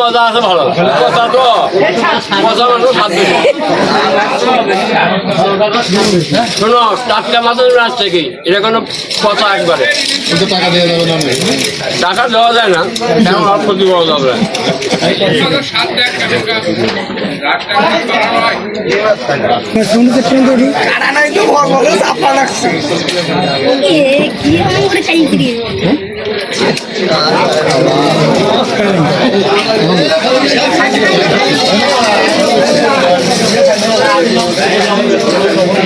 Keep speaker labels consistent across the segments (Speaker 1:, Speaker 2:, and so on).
Speaker 1: মজা আছে ভালো। কথা তো। মজা মানুষ শোনো টাটকা মাছের রাজ থেকে এটা কোনো কথা একবারে।
Speaker 2: টাকা দেওয়া যাবে না
Speaker 1: টাকা দেওয়া যায় না কেমন অল্প কি বলা যাবে?
Speaker 3: কি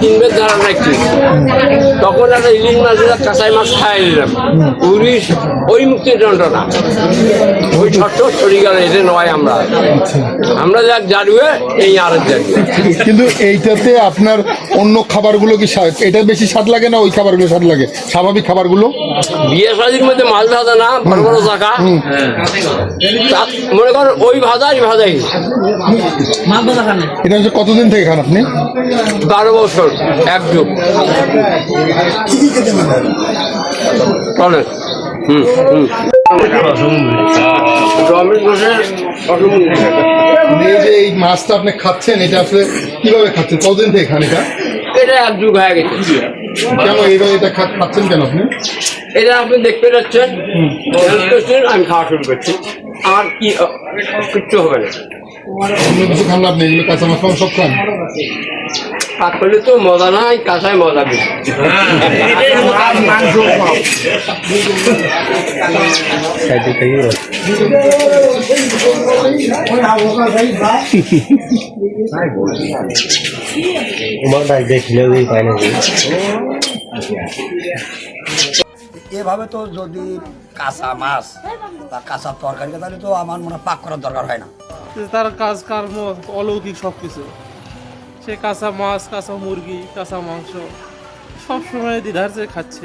Speaker 1: তিন বেদ যারা রাখছি তখন একটা ইলিশ মাছ দিলাম কাঁচাই মাছ খাই নিলাম উড়ি ওই মুক্তির যন্ত্রণা ওই সরি গেল এটা নয় আমরা। আমরা যাক জারুয়ে এই জারুয়ে।
Speaker 2: কিন্তু এইটাতে আপনার অন্য খাবারগুলো কি এটা বেশি স্বাদ লাগে না ওই খাবারগুলো স্বাদ লাগে? স্বাভাবিক খাবারগুলো?
Speaker 1: বিয়ে শাদির মধ্যে মাছ ভাজা না বড় বড় চাকা মনে কর ওই ভাজাই ভাজাই।
Speaker 2: এটা হচ্ছে কতদিন থেকে খান আপনি?
Speaker 1: বারো বছর। এক যুগ। চলে। হুম হুম।
Speaker 2: যে এই মাছটা আপনি খাচ্ছেন এটা আসলে কীভাবে খাচ্ছেন? কতদিন থেকে খান এটা?
Speaker 1: এটা এক যুগ হয়ে গেছে।
Speaker 2: কেন এইভাবে এটা খাচ্ছেন কেন আপনি?
Speaker 1: এটা আপনি দেখতে help আমি খাওয়া শুরু করছি। আর কি আহ, কিচ্ছু হবে না।
Speaker 2: অন্য কিছু খান না আপনি এগুলো কাঁচা মাছ সব খান?
Speaker 1: পাক করলে তো মজা নাই কাঁচায় মজা বেশি।
Speaker 4: এভাবে তো যদি কাঁচা মাছ বা কাঁচা তরকারি তাহলে তো আমার মনে হয় পাক করার দরকার হয় না।
Speaker 5: তার কাজ কর্ম অলৌকিক সব কিছু সে কাঁচা মাছ কাঁচা মুরগি কাঁচা মাংস সব সময় দ্বিধার যে খাচ্ছে।